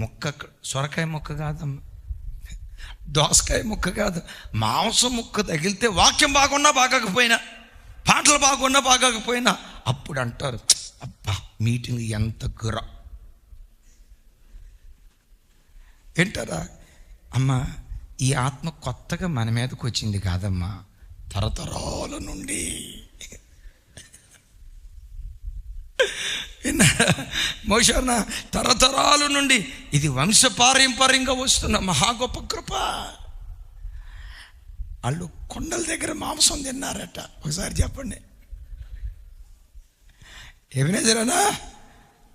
ముక్క సొరకాయ ముక్క కాదమ్మా. దోసకాయ ముక్క కాదు. మాంసం ముక్క తగిలితే వాక్యం బాగున్నా బాగకపోయినా పాటలు బాగున్నా బాగకపోయినా అప్పుడు అంటారు అబ్బా మీటింగ్ ఎంత గుర వింటారా? అమ్మా ఈ ఆత్మ కొత్తగా మన మీదకి వచ్చింది కాదమ్మా. తరతరాల నుండి. మోషన్న తరతరాల నుండి ఇది వంశపారంపర్యంగా వస్తున్న మహా గొప్ప కృప. వాళ్ళు కొండల దగ్గర మాంసం తిన్నారట. ఒకసారి చెప్పండి. ఏమైనా జరనా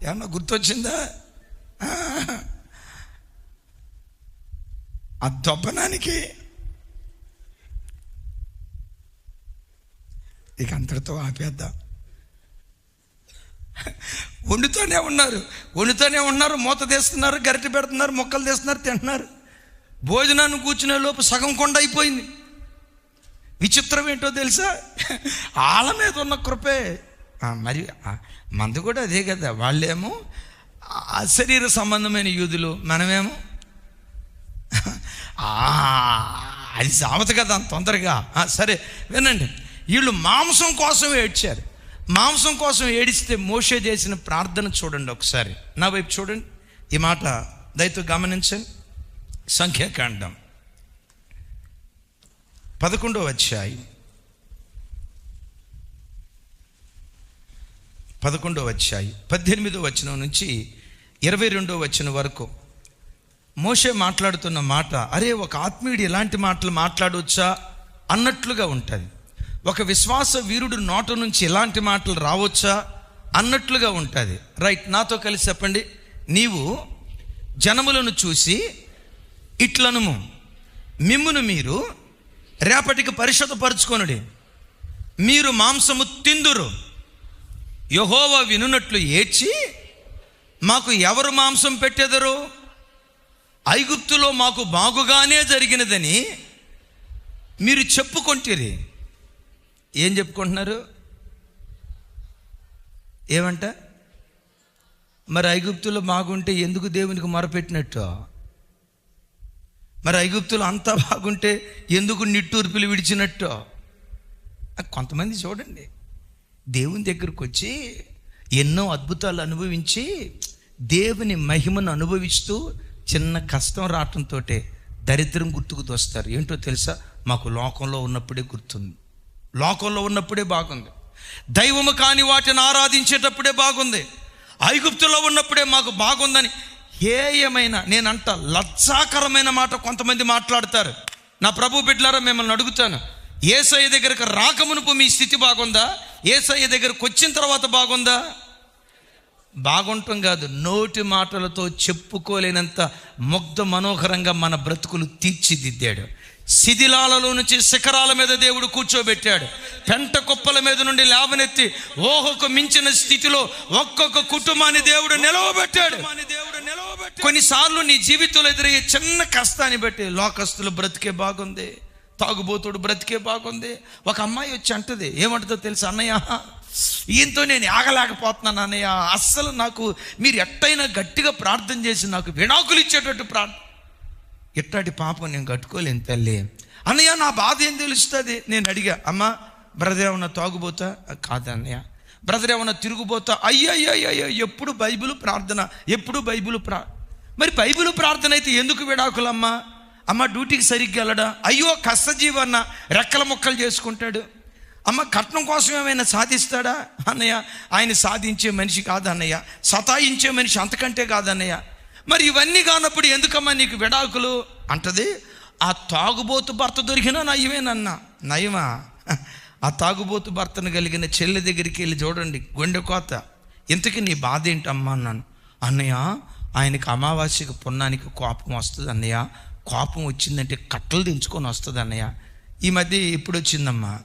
ఏమన్నా గుర్తొచ్చిందా? ఆ. ఆ దొబ్బనానికి ఇక అంతటితో ఆపేద్దాం. వండుతూనే ఉన్నారు. వండుతూనే ఉన్నారు మూత తీస్తున్నారు గరిటె పెడుతున్నారు మొక్కలు తీస్తున్నారు తింటున్నారు. భోజనాన్ని కూర్చునే లోపు సగం కొండ అయిపోయింది. విచిత్రం ఏంటో తెలుసా? ఆల మీద ఉన్న కృపే. మరి మంది కూడా అదే కదా. వాళ్ళేమో అశరీర సంబంధమైన యూదులు మనమేమో ఆ, అది సామెత కదా అంత తొందరగా సరే వినండి. వీళ్ళు మాంసం కోసం ఏడ్చారు. మాంసం కోసం ఏడిస్తే మోషే చేసిన ప్రార్థన చూడండి ఒకసారి. నా వైపు చూడండి. ఈ మాట దయతో గమనించండి. సంఖ్యాకాండం. పదకొండవ అధ్యాయం. పదకొండవ అధ్యాయం. పద్దెనిమిదో వచనం నుంచి ఇరవై రెండో వచనం వరకు మోషే మాట్లాడుతున్న మాట అరే ఒక ఆత్మీయుడు ఎలాంటి మాటలు మాట్లాడవచ్చా అన్నట్లుగా ఉంటుంది. ఒక విశ్వాస వీరుడు నోట నుంచి ఎలాంటి మాటలు రావచ్చా? అన్నట్లుగా ఉంటుంది. రైట్ నాతో కలిసి చెప్పండి. నీవు జనములను చూసి ఇట్లనుము. మిమ్మును మీరు రేపటికి పరిశుద్ధపరుచుకొనుడి. మీరు మాంసము తిందురు. యహోవ వినున్నట్లు ఏడ్చి మాకు ఎవరు మాంసం పెట్టెదరు? ఐగుప్తులో మాకు బాగుగానే జరిగినదని మీరు చెప్పుకొంటిరి. ఏం చెప్పుకుంటున్నారు? ఏమంట? మరి ఐగుప్తులో బాగుంటే ఎందుకు దేవునికి మొరపెట్టినట్టు? మరి ఐగుప్తులు అంతా బాగుంటే ఎందుకు నిట్టూర్పులు విడిచినట్టు? కొంతమంది చూడండి దేవుని దగ్గరకు వచ్చి ఎన్నో అద్భుతాలు అనుభవించి దేవుని మహిమను అనుభవిస్తూ చిన్న కష్టం రావటంతో దరిద్రం గుర్తుకు తోస్తారు. ఏంటో తెలుసా? మాకు లోకంలో ఉన్నప్పుడే గుర్తుంది. లోకంలో ఉన్నప్పుడే బాగుంది. దైవము కాని వాటిని ఆరాధించేటప్పుడే బాగుంది. ఐగుప్తులో ఉన్నప్పుడే మాకు బాగుందని హేయమైన నేనంట లజ్జాకరమైన మాట కొంతమంది మాట్లాడతారు. నా ప్రభు బిడ్డలారా మిమ్మల్ని అడుగుతాను. ఏసయ్య దగ్గరకు రాకమునుపు మీ స్థితి బాగుందా? ఏసయ్య దగ్గరకు వచ్చిన తర్వాత బాగుందా? బాగుంటాం కాదు. నోటి మాటలతో చెప్పుకోలేనంత ముగ్ధ మనోహరంగా మన బ్రతుకులు తీర్చిదిద్దాడు. శిథిలాలలో నుంచి శిఖరాల మీద దేవుడు కూర్చోబెట్టాడు. పెంట కుప్పల మీద నుండి లేవనెత్తి ఓహకు మించిన స్థితిలో ఒక్కొక్క కుటుంబాన్ని దేవుడు నిలవబెట్టాడు. కొన్నిసార్లు నీ జీవితంలో ఎదురయ్యే చిన్న కష్టాన్ని బట్టి లోకస్తులు బ్రతికే బాగుంది తాగుబోతుడు బ్రతికే బాగుంది. ఒక అమ్మాయి వచ్చి అంటది ఏమంటుందో తెలుసు అన్నయ్య? ఈయంతో నేను ఆగలేకపోతున్నాను అన్నయ్య. అస్సలు నాకు మీరు ఎట్టయినా గట్టిగా ప్రార్థన చేసి నాకు విడాకులు ఇచ్చేటట్టు ప్రార్థన ఇట్లాంటి పాపం నేను కట్టుకోలేను తల్లి. అన్నయ్య నా బాధ ఏం తెలుస్తుంది? నేను అడిగా అమ్మ బ్రదర్ ఏమన్నా తాగుబోతా? కాదు అన్నయ్య. బ్రదర్ ఏమన్నా తిరుగుబోతా? అయ్యయ్యో ఎప్పుడు బైబిల్ ప్రార్థన ఎప్పుడు బైబిల్ ప్రా మరి బైబిల్ ప్రార్థన అయితే ఎందుకు విడాకులమ్మా అమ్మ డ్యూటీకి సరిగ్గా వెళ్ళడా అయ్యో కష్టజీవన్న రెక్కల ముక్కలు చేసుకుంటాడు అమ్మ కట్నం కోసం ఏమైనా సాధిస్తాడా అన్నయ్య ఆయన సాధించే మనిషి కాదు అన్నయ్య సతాయించే మనిషి అంతకంటే కాదన్నయ్య మరి ఇవన్నీ కానప్పుడు ఎందుకమ్మా నీకు విడాకులు? అంటది ఆ తాగుబోతు భర్త దొరికినా నయమేనన్నా నయమా? ఆ తాగుబోతు భర్తను కలిగిన చెల్లి దగ్గరికి వెళ్ళి చూడండి గుండె కోత. ఇంతకీ నీ బాధ ఏంటమ్మా అన్నాను. అన్నయ్య ఆయనకి అమావాస్యకి పున్నానికి కోపం వస్తుంది అన్నయ్య. కోపం వచ్చిందంటే కట్టలు దించుకొని వస్తుంది అన్నయ్య. ఈ మధ్య ఎప్పుడు వచ్చిందమ్మా?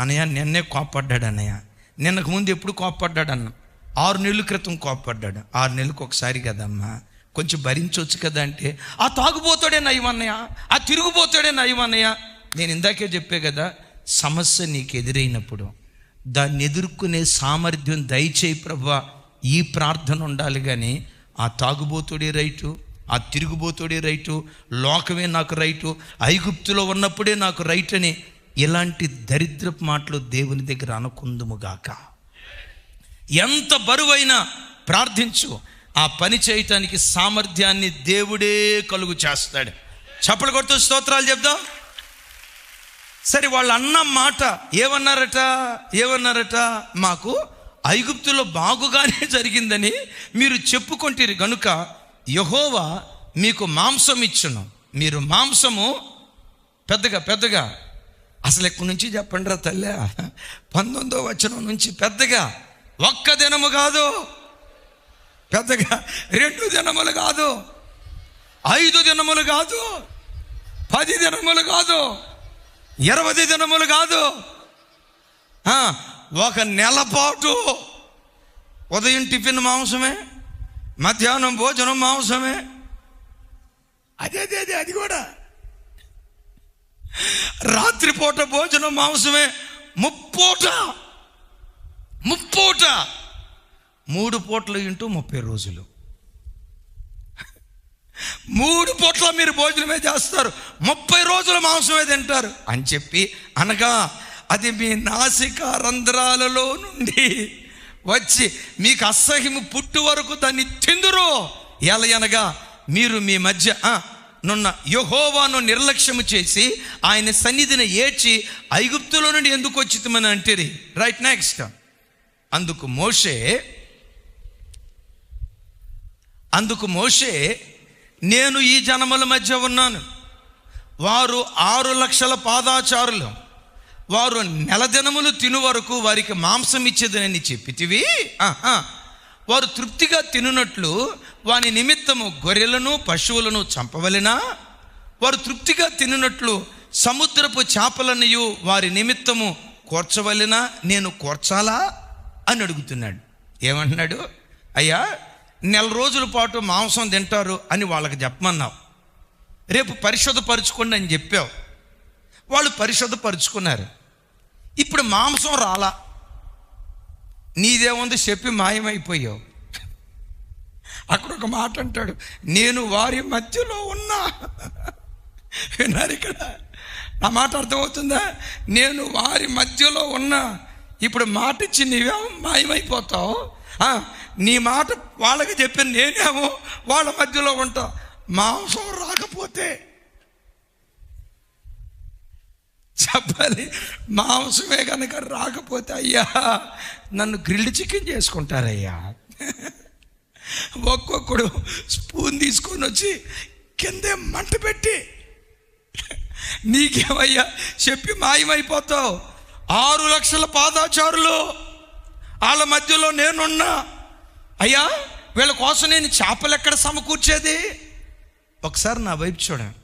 అన్నయ్య నిన్నే కోపడ్డాడు అన్నయ్య. నిన్నకు ముందు ఎప్పుడు కోపడ్డాడు అన్న ఆరు నెలల క్రితం కోపడ్డాడు. ఆరు నెలలకు ఒకసారి కదమ్మా. కొంచెం భరించవచ్చు కదా అంటే ఆ తాగుబోతాడే నయమన్నయ్య ఆ తిరుగుబోతాడే నయమన్నయ్య. నేను ఇందాకే చెప్పే కదా సమస్య నీకు ఎదురైనప్పుడు దాన్ని ఎదుర్కొనే సామర్థ్యం దయచేయి ప్రభా. ఈ ప్రార్థన ఉండాలి కానీ ఆ తాగుబోతుడే రైటు ఆ తిరుగుబోతుడే రైటు లోకమే నాకు రైటు ఐగుప్తులో ఉన్నప్పుడే నాకు రైట్ అని ఇలాంటి దరిద్రపు మాటలు దేవుని దగ్గర అనుకుందుముగాక ఎంత బరువైనా ప్రార్థించు. ఆ పని చేయటానికి సామర్థ్యాన్ని దేవుడే కలుగు చేస్తాడు. చప్పలు కొడుతూ స్తోత్రాలు చెప్దాం. సరే వాళ్ళు అన్న మాట ఏమన్నారట? ఏమన్నారట? మాకు ఐగుప్తులో బాగుగానే జరిగిందని మీరు చెప్పుకుంటారు గనుక యహోవా మీకు మాంసం ఇచ్చును. మీరు మాంసము పెద్దగా పెద్దగా. అసలు ఎక్కడి నుంచి చెప్పండి రా తల్లి? పంతొమ్మిదో వచనం నుంచి పెద్దగా. ఒక్క దినము కాదు. పెద్దగా రెండు దినములు కాదు. ఐదు దినములు కాదు. పది దినములు కాదు. ఇరవై దినములు కాదు. ఒక నెల పాటు ఉదయం టిఫిన్ మాంసమే మధ్యాహ్నం భోజనం మాంసమే. అదే అదే అదే అది కూడా. రాత్రిపూట భోజనం మాంసమే ముప్పూట ముప్పూట. మూడు పూటలు ఇంటూ ముప్పై రోజులు. మూడు పూట్ల మీరు భోజనమే చేస్తారు ముప్పై రోజులు మాంసమే తింటారు అని చెప్పి అనగా అది మీ నాసిక రంధ్రాలలో నుండి వచ్చి మీకు అసహ్యము పుట్టు వరకు దాన్ని తిందురు. ఎలయనగా మీరు మీ మధ్య నున్న యహోవాను నిర్లక్ష్యము చేసి ఆయన సన్నిధిని ఏడ్చి ఐగుప్తులో నుండి ఎందుకు వచ్చితమని అంటేరి? రైట్ నెక్స్ట్ అందుకు మోషే అందుకు మోషే నేను ఈ జనముల మధ్య ఉన్నాను. వారు ఆరు లక్షల పాదాచారులు. వారు నెల దినములు తిను వరకు వారికి మాంసం ఇచ్చేదనని చెప్పితివి? ఆహా. వారు తృప్తిగా తినునట్లు వాని నిమిత్తము గొర్రెలను పశువులను చంపవలెనా? వారు తృప్తిగా తినునట్లు సముద్రపు చేపలనియు వారి నిమిత్తము కోర్చవలెనా? నేను కోర్చాలా? అని అడుగుతున్నాడు. ఏమంటున్నాడు? అయ్యా నెల రోజుల పాటు మాంసం తింటారు అని వాళ్ళకి చెప్పమన్నావు. రేపు పరిశుద్ధపరుచుకోండి అని చెప్పావు. వాళ్ళు పరిశుద్ధపరుచుకున్నారు. ఇప్పుడు మాంసం రాలా? నీదేముంది చెప్పి మాయమైపోయావు. అక్కడ ఒక మాట అంటాడు నేను వారి మధ్యలో ఉన్నా. విన్నారు ఇక్కడ. నా మాట అర్థమవుతుందా? నేను వారి మధ్యలో ఉన్నా. ఇప్పుడు మాట ఇచ్చి నీవేమో మాయమైపోతావు? నీ మాట వాళ్ళకి చెప్పిన నేనేమో వాళ్ళ మధ్యలో ఉంటా. మాంసం రాకపోతే చెప్పాలి మాంసమే కనుక రాకపోతే అయ్యా నన్ను గ్రిల్డ్ చికెన్ చేసుకుంటారయ్యా. ఒక్కొక్కడు స్పూన్ తీసుకొని వచ్చి కిందే మంట పెట్టి నీకేమయ్యా చెప్పి మాయమైపోతావు. ఆరు లక్షల పాదాచారులు వాళ్ళ మధ్యలో నేనున్నా. అయ్యా వీళ్ళ కోసం నేను చేపలు ఎక్కడ సమకూర్చేది? ఒకసారి నా వైపు చూడండి.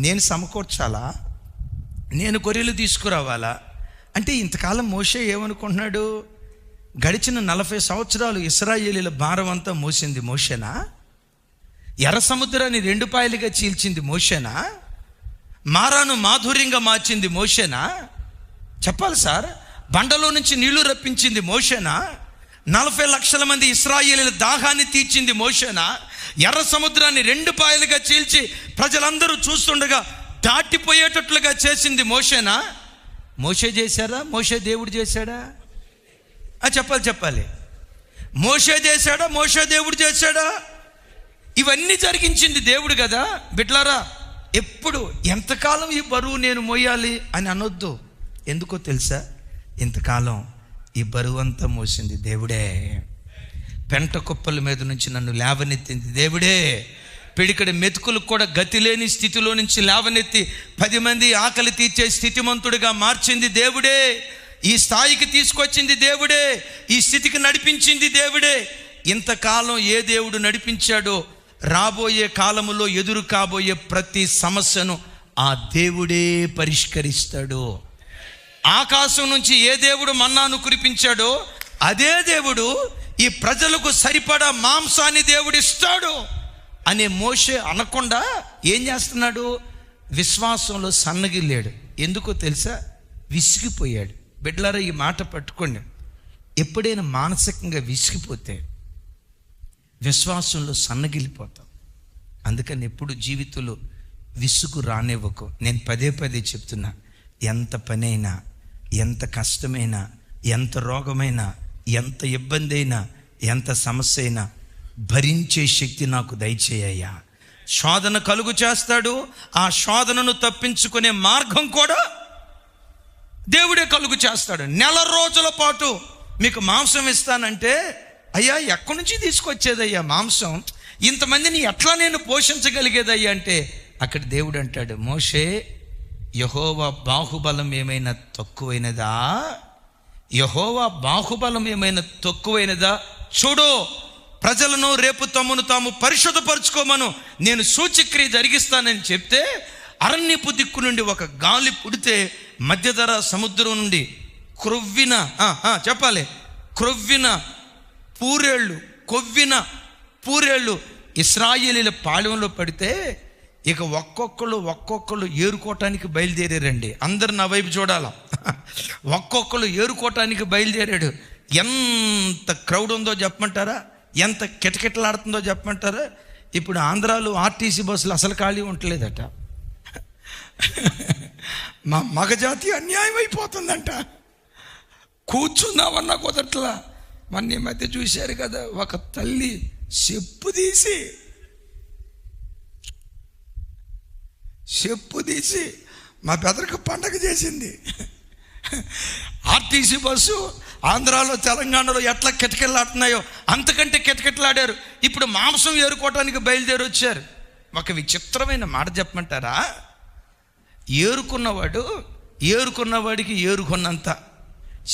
నేను సమకూర్చాలా? నేను గొర్రెలు తీసుకురావాలా? అంటే ఇంతకాలం మోసే ఏమనుకుంటున్నాడు? గడిచిన నలభై సంవత్సరాలు ఇస్రాయేలీల భారం అంతా మోసింది మోషేనా? ఎర్ర సముద్రాన్ని రెండు పాయలుగా చీల్చింది మోషేనా? మారాను మాధుర్యంగా మార్చింది మోషేనా? చెప్పాలి సార్. బండలో నుంచి నీళ్ళు రప్పించింది మోషేనా? నలభై లక్షల మంది ఇస్రాయేలీల దాహాన్ని తీర్చింది మోషేనా? ఎర్ర సముద్రాన్ని రెండు పాయలుగా చీల్చి ప్రజలందరూ చూస్తుండగా దాటిపోయేటట్లుగా చేసింది మోషేనా? మోషే చేశారా మోషే దేవుడు చేశాడా? ఆ, చెప్పాలి చెప్పాలి. మోషే చేశాడా? మోషే దేవుడు చేశాడా? ఇవన్నీ జరిగించింది దేవుడు కదా. బిడ్లారా ఎప్పుడు ఎంతకాలం ఈ బరువు నేను మోయాలి అని అనొద్దు. ఎందుకో తెలుసా? ఇంతకాలం ఈ బరువు అంతా మోసింది దేవుడే. పెంట కుప్పల మీద నుంచి నన్ను లేవనెత్తింది దేవుడే. పిడికడి మెతుకులకు కూడా గతి లేని స్థితిలో నుంచి లేవనెత్తి పది మంది ఆకలి తీర్చే స్థితిమంతుడిగా మార్చింది దేవుడే. ఈ స్థాయికి తీసుకొచ్చింది దేవుడే. ఈ స్థితికి నడిపించింది దేవుడే. ఇంతకాలం ఏ దేవుడు నడిపించాడో రాబోయే కాలములో ఎదురు కాబోయే ప్రతి సమస్యను ఆ దేవుడే పరిష్కరిస్తాడు. ఆకాశం నుంచి ఏ దేవుడు మన్నాను కురిపించాడో అదే దేవుడు ఈ ప్రజలకు సరిపడా మాంసాన్ని దేవుడు ఇస్తాడు అనే మోషే అనకుండా ఏం చేస్తున్నాడు? విశ్వాసంలో సన్నగిల్లాడు. ఎందుకో తెలుసా? విసిగిపోయాడు. బిడ్డలారా ఈ మాట పట్టుకోండి. ఎప్పుడైనా మానసికంగా విసిగిపోతే విశ్వాసంలో సన్నగిలిపోతాం అందుకని ఎప్పుడు జీవితంలో విసుగు రానివ్వకు. నేను పదే పదే చెప్తున్నా ఎంత పనైనా ఎంత కష్టమైనా ఎంత రోగమైనా ఎంత ఇబ్బంది అయినా ఎంత సమస్య అయినా భరించే శక్తి నాకు దయచేయ్యా. శోధన కలుగు చేస్తాడు ఆ శోధనను తప్పించుకునే మార్గం కూడా దేవుడే కలుగు చేస్తాడు. నెల రోజుల పాటు మీకు మాంసం ఇస్తానంటే అయ్యా ఎక్కడి నుంచి తీసుకొచ్చేదయ్యా మాంసం? ఇంతమందిని ఎట్లా నేను పోషించగలిగేదయ్యా అంటే అక్కడ దేవుడు అంటాడు మోషే యహోవా బాహుబలం ఏమైనా తక్కువైనదా? యహోవా బాహుబలం ఏమైనా తక్కువైనదా? చూడు ప్రజలను రేపు తమను తాము పరిశుద్ధపరచుకోమను. నేను సూచక్రియ జరిగిస్తానని చెప్తే అరణ్యపు దిక్కు నుండి ఒక గాలి పుడితే మధ్యధర సముద్రం నుండి క్రొవ్విన చెప్పాలి. క్రొవ్విన పూరేళ్ళు కొవ్విన పూరేళ్ళు ఇస్రాయేలీల పాళెంలో పడితే ఇక ఒక్కొక్కరు ఒక్కొక్కరు ఏరుకోవటానికి బయలుదేరారండి. అందరు నా వైపు చూడాల? ఒక్కొక్కరు ఏరుకోవటానికి బయలుదేరాడు. ఎంత క్రౌడ్ ఉందో చెప్పమంటారా? ఎంత కిటకిటలాడుతుందో చెప్పమంటారా? ఇప్పుడు ఆంధ్రాలో ఆర్టీసీ బస్సులు అసలు ఖాళీ ఉండలేదట. మా మగజాతి అన్యాయం అయిపోతుందంట. కూర్చుందామన్నా కుదరట్లా? మొన్న ఈ మధ్య చూశారు కదా ఒక తల్లి చెప్పు తీసి చెప్పు తీసి. మా పెదరికి పండగ చేసింది. ఆర్టీసీ బస్సు ఆంధ్రాలో తెలంగాణలో ఎట్లా కిటకిటలాడుతున్నాయో అంతకంటే కిటకిటలాడారు. ఇప్పుడు మాంసం ఏరుకోవటానికి బయలుదేరి వచ్చారు. ఒక విచిత్రమైన మాట చెప్పమంటారా? ఏరుకున్నవాడు ఏరుకున్నవాడికి ఏరుకున్నంత.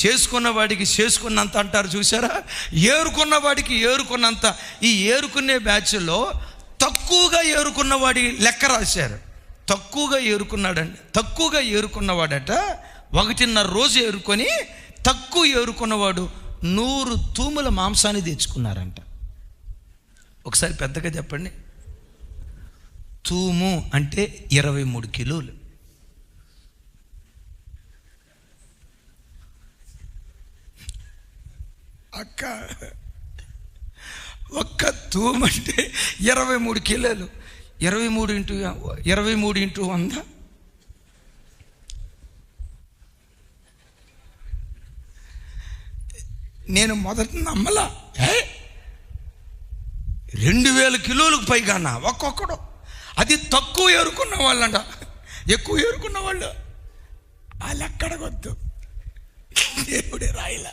చేసుకున్నవాడికి చేసుకున్నంత అంటారు చూసారా ఏరుకున్నవాడికి ఏరుకున్నంత. ఈ ఏరుకునే బ్యాచ్లో తక్కువగా ఏరుకున్నవాడి లెక్క రాశారు. తక్కువగా ఏరుకున్నాడండి. తక్కువగా ఏరుకున్నవాడట ఒకటిన్నర రోజు ఏరుకొని తక్కువ ఏరుకున్నవాడు నూరు తూముల మాంసాన్ని తెచ్చుకున్నారంట. ఒకసారి పెద్దగా చెప్పండి. తూము అంటే ఇరవై మూడు కిలోలు. అక్క ఒక్క తూము అంటే ఇరవై మూడు కిలోలు. ఇరవై మూడు ఇంటూ ఇరవై మూడు ఇంటూ వంద. నేను మొదట నమ్మలా. రెండు వేల కిలోలకు పైగా ఒక్కొక్కడు. అది తక్కువ ఏరుకున్న వాళ్ళంట. ఎక్కువ ఏరుకున్న వాళ్ళు. వాళ్ళు ఎక్కడగొద్దు దేవుడే రాయల.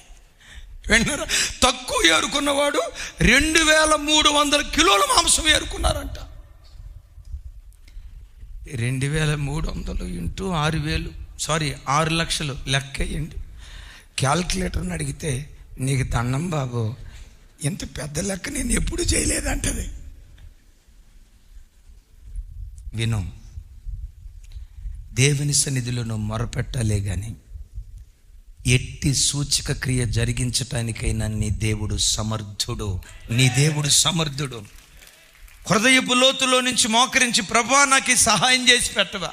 విన్నారా? తక్కువ ఏరుకున్నవాడు రెండు వేల మూడు వందల కిలోల మాంసం ఏరుకున్నారంట. రెండు వేల మూడు వందలు ఇంటూ ఆరు వేలు. సారీ ఆరు లక్షలు లెక్కేయండి. క్యాల్కులేటర్ని అడిగితే నీకు దండం బాబు ఇంత పెద్ద లెక్క నేను ఎప్పుడు చేయలేదంటది. విను దేవుని సన్నిధిలో నువ్వు మొరపెట్టాలే కానీ ఎట్టి సూచక క్రియ జరిగించటానికైనా నీ దేవుడు సమర్థుడు. నీ దేవుడు సమర్థుడు. హృదయపు లోతులో నుంచి మోకరించి ప్రభా నాకు ఈ సహాయం చేసి పెట్టవా?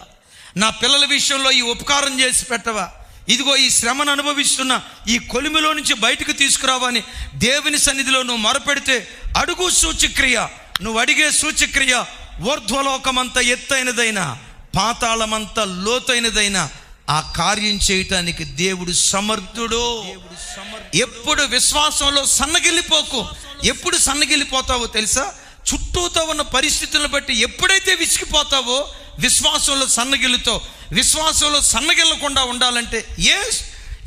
నా పిల్లల విషయంలో ఈ ఉపకారం చేసి పెట్టవా? ఇదిగో ఈ శ్రమను అనుభవిస్తున్న ఈ కొలిమిలో నుంచి బయటకు తీసుకురావని దేవుని సన్నిధిలో నువ్వు మొరపెడితే అడుగు సూచక్రియ నువ్వు అడిగే సూచక్రియ ఊర్ధ్వలోకమంత ఎత్తైనదైన పాతాళమంత లోతైనదైన ఆ కార్యం చేయటానికి దేవుడు సమర్థుడు. ఎప్పుడు విశ్వాసంలో సన్నగిల్లిపోకు. ఎప్పుడు సన్నగిల్లిపోతావో తెలుసా? చుట్టూతో ఉన్న పరిస్థితులను బట్టి ఎప్పుడైతే విసిగిపోతావో విశ్వాసంలో సన్నగిల్లుతో విశ్వాసంలో సన్నగిల్లకుండా ఉండాలంటే ఏ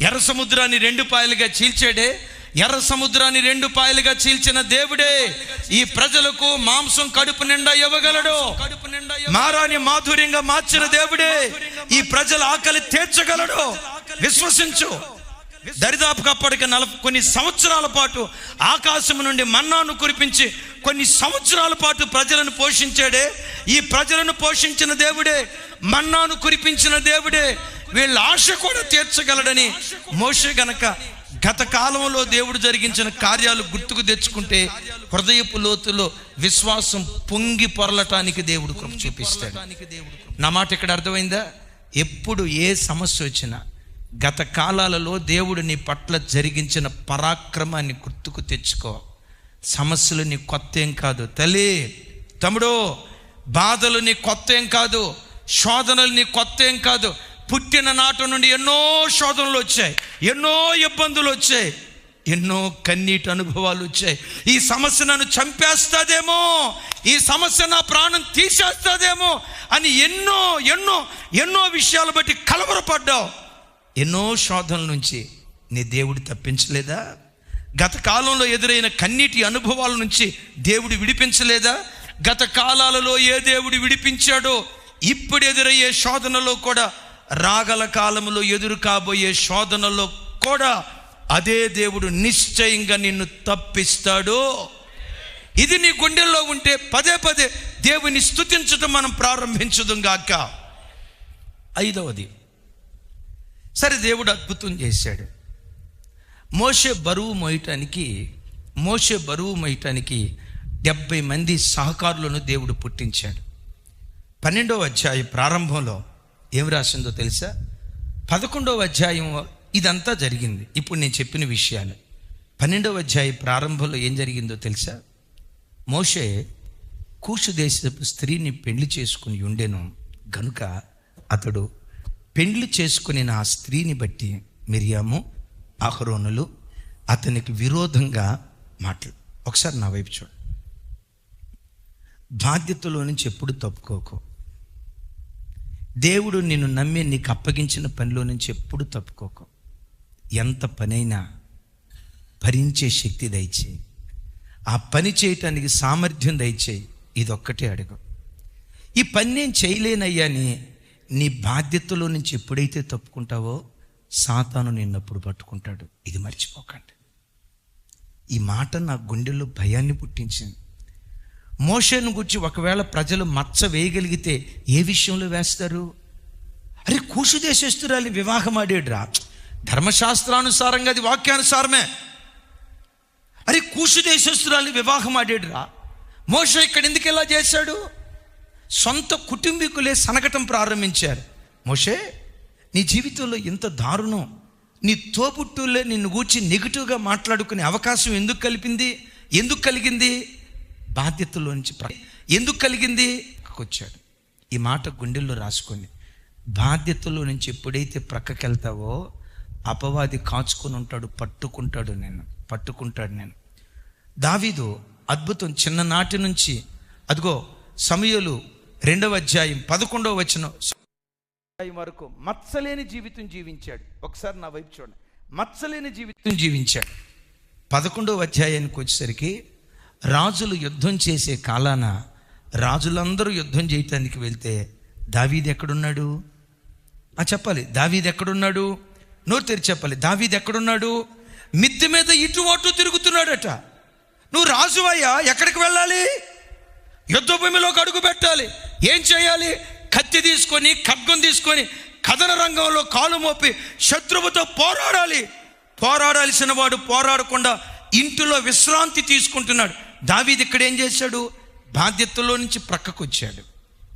ఎర్ర సముద్రాన్ని రెండు పాయలుగా చీల్చాడే ఎర్ర సముద్రాన్ని రెండు పాయలుగా చీల్చిన దేవుడే ఈ ప్రజలకు మాంసం కడుపు నిండా ఇవ్వగలడు. కడుపు నిండా మారాని మాధుర్యంగా మార్చిన దేవుడే ఈ ప్రజల ఆకలి తీర్చగలడు. విశ్వసించు. దరిదాపుగా అప్పటికి నలభై కొన్ని సంవత్సరాల పాటు ఆకాశం నుండి మన్నాను కురిపించి కొన్ని సంవత్సరాల పాటు ప్రజలను పోషించాడే. ఈ ప్రజలను పోషించిన దేవుడే మన్నాను కురిపించిన దేవుడే. వీళ్ళ ఆశ కూడా తీర్చగలడని మోషే గనక గత కాలంలో దేవుడు జరిగించిన కార్యాలు గుర్తుకు తెచ్చుకుంటే హృదయపు లోతులో విశ్వాసం పొంగి పొరలటానికి దేవుడు కృప చూపిస్తాడు. నా మాట ఇక్కడ అర్థమైందా? ఎప్పుడు ఏ సమస్య వచ్చినా గత కాలాలలో దేవుడు నీ పట్ల జరిగించిన పరాక్రమాన్ని గుర్తుకు తెచ్చుకో. సమస్యలు నీ కొత్త ఏం కాదు. తల్లి తమ్ముడు బాధలు నీ కొత్త ఏం కాదు. శోధనలు నీ కొత్త ఏం కాదు. పుట్టిన నాటి నుండి ఎన్నో శోధనలు వచ్చాయి. ఎన్నో ఇబ్బందులు వచ్చాయి. ఎన్నో కన్నీటి అనుభవాలు వచ్చాయి. ఈ సమస్య నన్ను చంపేస్తుందేమో? ఈ సమస్య నా ప్రాణం తీసేస్తుందేమో? అని ఎన్నో ఎన్నో ఎన్నో విషయాలు బట్టి కలవరపడ్డావు. ఎన్నో శోధనల నుంచి నీ దేవుడు తప్పించలేదా? గత కాలంలో ఎదురైన కన్నీటి అనుభవాల నుంచి దేవుడు విడిపించలేదా? గత కాలాలలో ఏ దేవుడు విడిపించాడో ఇప్పుడు ఎదురయ్యే శోధనలో కూడా రాగల కాలంలో ఎదురు కాబోయే శోధనలో కూడా అదే దేవుడు నిశ్చయంగా నిన్ను తప్పిస్తాడు. ఇది నీ గుండెల్లో ఉంటే పదే పదే దేవుని స్థుతించడం మనం ప్రారంభించదుం గాక. ఐదవది సరే దేవుడు అద్భుతం చేశాడు. మోసే బరువు మోయటానికి మోసే బరువు మోయటానికి డెబ్బై మంది సహకారులను దేవుడు పుట్టించాడు. పన్నెండవ అధ్యాయం ప్రారంభంలో ఏం రాసిందో తెలుసా? పదకొండవ అధ్యాయం ఇదంతా జరిగింది. ఇప్పుడు నేను చెప్పిన విషయాలు. పన్నెండవ అధ్యాయం ప్రారంభంలో ఏం జరిగిందో తెలుసా? మోషే కూసు దేశపు స్త్రీని పెళ్ళి చేసుకుని ఉండెను. గనుక అతడు పెళ్ళి చేసుకుని నా స్త్రీని బట్టి మిరియాము అహరోనులు అతనికి విరోధంగా మాటలు ఒకసారి నా వైపు చూడు. బాధ్యతలో నుంచి ఎప్పుడు తప్పుకోకు. దేవుడు నిన్ను నమ్మి నీకు అప్పగించిన పనిలో నుంచి ఎప్పుడు తప్పుకోకు. ఎంత పనైనా భరించే శక్తి దయచేయి. ఆ పని చేయటానికి సామర్థ్యం దయచేయి. ఇదొక్కటే అడుగు. ఈ పని నేను చేయలేనయ్యాని నీ బాధ్యతలో నుంచి ఎప్పుడైతే తప్పుకుంటావో సాతాను నిన్నప్పుడు పట్టుకుంటాడు. ఇది మర్చిపోకండి. ఈ మాట నా గుండెల్లో భయాన్ని పుట్టించింది. మోషను గురించి ఒకవేళ ప్రజలు మచ్చ వేయగలిగితే ఏ విషయంలో వేస్తారు? అరే కూసు దేశస్తురాలి వివాహం ఆడేడురా ధర్మశాస్త్రానుసారంగా అది వాక్యానుసారమే. అరే కూసు దేశస్తురాలి వివాహం ఆడేడురా మోష ఇక్కడ ఎందుకు ఇలా చేశాడు? సొంత కుటుంబీకులే సనగటం ప్రారంభించారు. మోషే నీ జీవితంలో ఇంత దారుణం. నీ తోబుట్టులే నిన్ను గూర్చి నెగిటివ్గా మాట్లాడుకునే అవకాశం ఎందుకు కలిపింది? ఎందుకు కలిగింది? బాధ్యతలో నుంచి ఎందుకు కలిగింది? వచ్చాడు ఈ మాట గుండెల్లో రాసుకొని బాధ్యతలో నుంచి ఎప్పుడైతే ప్రక్కకెళ్తావో అపవాది కాచుకొని ఉంటాడు పట్టుకుంటాడు నేను పట్టుకుంటాడు నేను దావీదు అద్భుతం చిన్ననాటి నుంచి అదిగో సమయలు రెండవ అధ్యాయం పదకొండవ వచనం. అధ్యాయం వరకు మత్సలేని జీవితం జీవించాడు. ఒకసారి నా వైపు చూడండి. మత్సలేని జీవితం జీవించాడు. పదకొండవ అధ్యాయానికి వచ్చేసరికి రాజులు యుద్ధం చేసే కాలాన రాజులందరూ యుద్ధం చేయటానికి వెళ్తే దావీది ఎక్కడున్నాడు? ఆ చెప్పాలి. దావీది ఎక్కడున్నాడు? నోరు తెరి చెప్పాలి. దావీది ఎక్కడున్నాడు? మిద్దె మీద ఇటు అటు తిరుగుతున్నాడట. నువ్వు రాజువయ్యా ఎక్కడికి వెళ్ళాలి? యుద్ధ భూమిలోకి అడుగు పెట్టాలి. ఏం చేయాలి? కత్తి తీసుకొని ఖడ్గం తీసుకొని కథన రంగంలో కాలు మోపి శత్రువుతో పోరాడాలి. పోరాడాల్సిన వాడు పోరాడకుండా ఇంటిలో విశ్రాంతి తీసుకుంటున్నాడు. దావీది ఇక్కడ ఏం చేశాడు? బాధ్యతలో నుంచి ప్రక్కకు వచ్చాడు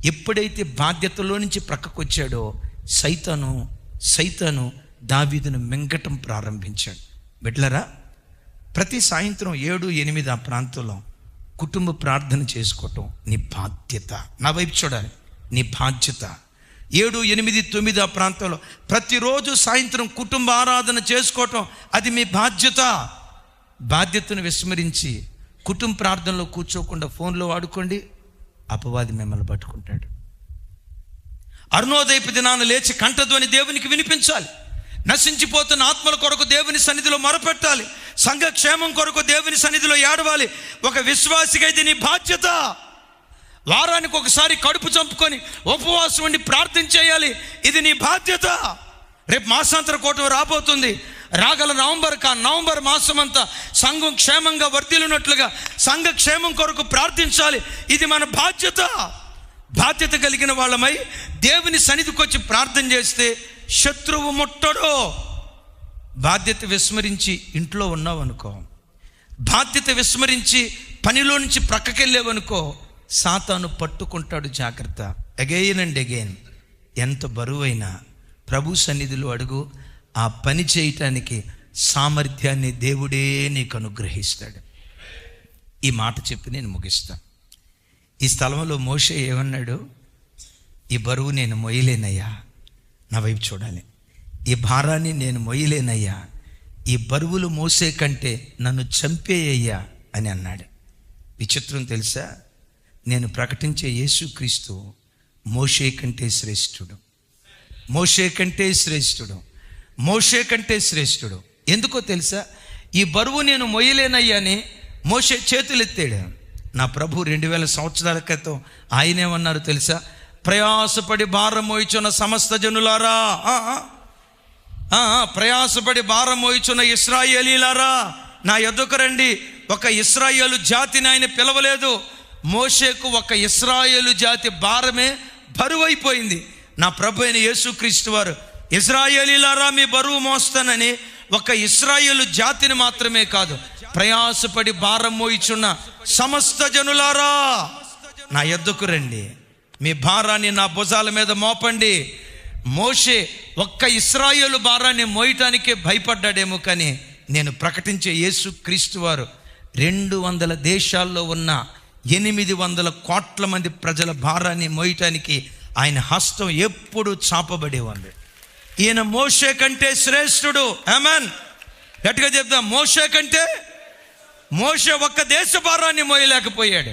ఎప్పుడైతే బాధ్యతలో నుంచి ప్రక్కకు వచ్చాడో సైతాను సైతాను దావీదును మింగటం ప్రారంభించాడు. బిడ్లరా ప్రతి సాయంత్రం ఏడు ఎనిమిది ఆ ప్రాంతంలో కుటుంబ ప్రార్థన చేసుకోవటం నీ బాధ్యత. నా వైపు చూడాలి. నీ బాధ్యత. ఏడు ఎనిమిది తొమ్మిది ఆ ప్రాంతంలో ప్రతిరోజు సాయంత్రం కుటుంబ ఆరాధన చేసుకోవటం అది మీ బాధ్యత. బాధ్యతను విస్మరించి కుటుంబ ప్రార్థనలో కూర్చోకుండా ఫోన్లో వాడుకోండి అపవాది మిమ్మల్ని పట్టుకుంటాడు. అరుణోదయపు దినాన్ని లేచి కంఠధ్వని దేవునికి వినిపించాలి. నశించిపోతున్న ఆత్మల కొరకు దేవుని సన్నిధిలో మొరపెట్టాలి. సంఘ క్షేమం కొరకు దేవుని సన్నిధిలో ఏడవాలి. ఒక విశ్వాసిగా ఇది నీ బాధ్యత. వారానికి ఒకసారి కడుపు చంపుకొని ఉపవాసం ఉండి ప్రార్థన చేయాలి. ఇది నీ బాధ్యత. రేపు మాసాంతర కూటమి రాబోతుంది. రాగల నవంబర్ కా నవంబర్ మాసం అంతా సంఘం క్షేమంగా వర్ధిల్లున్నట్లుగా సంఘ క్షేమం కొరకు ప్రార్థించాలి. ఇది మన బాధ్యత. బాధ్యత కలిగిన వాళ్ళమై దేవుని సన్నిధికి వచ్చి ప్రార్థన చేస్తే శత్రువు ముట్టడో. బాధ్యత విస్మరించి ఇంట్లో ఉన్నావనుకో. బాధ్యత విస్మరించి పనిలో నుంచి ప్రక్కకెళ్ళావనుకో. సాతాను పట్టుకుంటాడు జాగ్రత్త. Again and again. ఎంత బరువైనా ప్రభు సన్నిధిలో అడుగు ఆ పని చేయటానికి సామర్థ్యాన్ని దేవుడే నీకు అనుగ్రహిస్తాడు. ఈ మాట చెప్పి నేను ముగిస్తాను ఈ స్థలంలో మోసే ఏమన్నాడు? ఈ బరువు నేను మొయ్యలేనయ్యా. నా వైపు చూడాలి. ఈ భారాన్ని నేను మొయ్యలేనయ్యా. ఈ బరువులు మోసే కంటే నన్ను చంపేయ్యా అని అన్నాడు. విచిత్రం తెలుసా? నేను ప్రకటించే యేసుక్రీస్తు మోషే కంటే శ్రేష్ఠుడు. మోషే కంటే శ్రేష్ఠుడు. మోషే కంటే శ్రేష్ఠుడు. ఎందుకో తెలుసా? ఈ బరువు నేను మొయ్యలేనయ్యాని మోషే చేతులెత్తాడు. నా ప్రభు రెండు వేల సంవత్సరాల క్రితం ఆయనేమన్నారు తెలుసా? ప్రయాసపడి భారం మోయిచున్న సమస్త జనులారా ప్రయాసపడి భారం మోయిచున్న ఇస్రాయేలీలారా నా ఎదుకరండి ఒక ఇస్రాయేలు జాతిని ఆయన పిలవలేదు. మోషేకు ఒక ఇస్రాయేలు జాతి భారమే బరువైపోయింది. నా ప్రభు అయిన యేసుక్రీస్తు వారు ఇస్రాయేలీలారా మీ బరువు మోస్తానని ఒక ఇస్రాయేలు జాతిని మాత్రమే కాదు ప్రయాసపడి భారం మోయిచున్న సమస్త జనులారా నా ఎద్దుకు రండి. మీ భారాన్ని నా భుజాల మీద మోపండి. మోషే ఒక్క ఇస్రాయేలు భారాన్ని మోయటానికే భయపడ్డాడేమో కానీ నేను ప్రకటించే యేసు క్రీస్తు వారు రెండు వందల దేశాల్లో ఉన్న ఎనిమిది వందల కోట్ల మంది ప్రజల భారాన్ని మోయటానికి ఆయన హస్తం ఎప్పుడు చాపబడి ఉంది ఈయన మోషే కంటే శ్రేష్ఠుడు. అమన్ గట్టిగా చెప్దాం. మోషే కంటే మోషే ఒక్క దేశ భారాన్ని మోయలేకపోయాడు.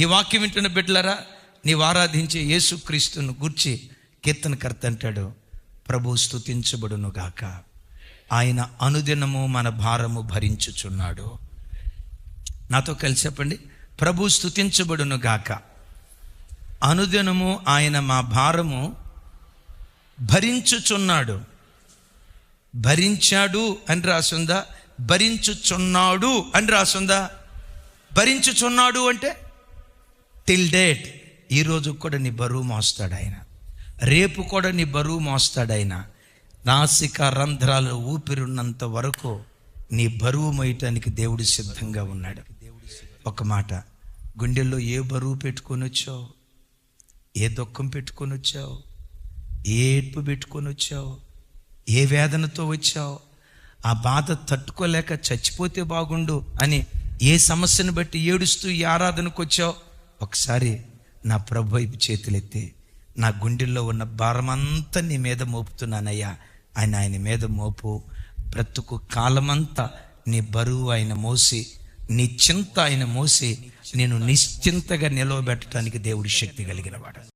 ఈ వాక్యం వింటున్న బిడ్డలరా నీవు ఆరాధించే యేసుక్రీస్తును గూర్చి కీర్తనకర్త అంటాడు. ప్రభు స్తుతించబడును గాక ఆయన అనుదినము మన భారము భరించుచున్నాడు. నాతో కలిసి చెప్పండి. ప్రభు స్థుతించబడును గాక. అనుదినము ఆయన మా భారము భరించుచున్నాడు. భరించాడు అని రాసుందా? భరించుచున్నాడు అని రాసుందా? భరించుచున్నాడు అంటే టిల్ డేట్ ఈరోజు కూడా నీ బరువు మోస్తాడు ఆయన. రేపు కూడా నీ బరువు మోస్తాడు ఆయన. నాసిక రంధ్రాలు ఊపిరున్నంత వరకు నీ బరువు మోయటానికి దేవుడు సిద్ధంగా ఉన్నాడు. ఒక మాట. గుండెల్లో ఏ బరువు పెట్టుకొని వచ్చావు? ఏ దుఃఖం పెట్టుకొని వచ్చావు? ఏ ఏడ్పు పెట్టుకొని వచ్చావు? ఏ వేదనతో వచ్చావు? ఆ బాధ తట్టుకోలేక చచ్చిపోతే బాగుండు అని ఏ సమస్యను బట్టి ఏడుస్తూ ఈ ఆరాధనకు వచ్చావు? ఒకసారి నా ప్రభు వైపు చేతులెత్తి నా గుండెల్లో ఉన్న భారమంతా నీ మీద మోపుతున్నానయ్యా. ఆయన ఆయన మీద మోపు. బ్రతుకు కాలమంతా నీ బరువు ఆయన మోసి నీ చింత ఆయన మోసి నేను నిశ్చింతగా నిలవబెట్టడానికి దేవుడి శక్తి కలిగిన వాడు.